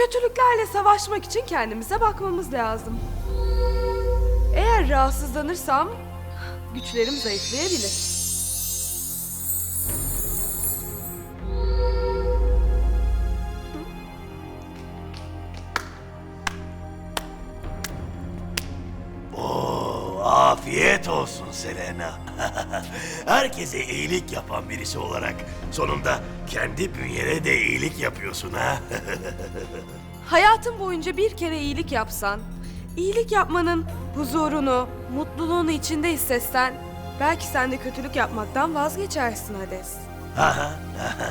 Kötülüklerle savaşmak için kendimize bakmamız lazım. Eğer rahatsızlanırsam güçlerim zayıflayabilir. Afiyet olsun Selena. Herkese iyilik yapan birisi olarak sonunda kendi bünyene de iyilik yapıyorsun ha. Hayatın boyunca bir kere iyilik yapsan, iyilik yapmanın huzurunu, mutluluğunu içinde hissetsen, belki sen de kötülük yapmaktan vazgeçersin Hades. Aha, aha.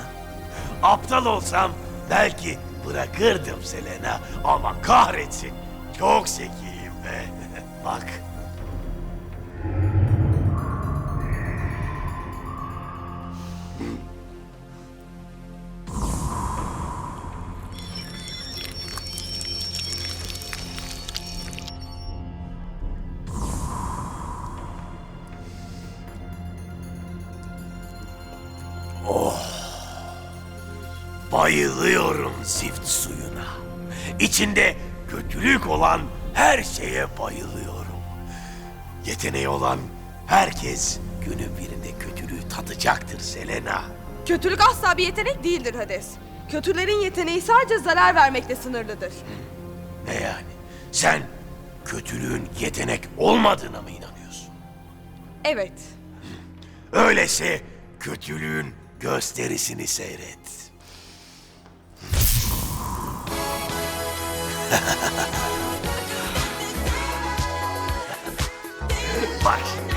Aptal olsam belki bırakırdım Selena ama kahretsin çok zekiyim be. Bak bayılıyorum zift suyuna. İçinde kötülük olan her şeye bayılıyorum. Yeteneği olan herkes günün birinde kötülüğü tadacaktır Selena. Kötülük asla bir yetenek değildir Hades. Kötülerin yeteneği sadece zarar vermekle sınırlıdır. Ne yani? Sen kötülüğün yetenek olmadığına mı inanıyorsun? Evet. Öyleyse kötülüğün gösterisini seyret. Bak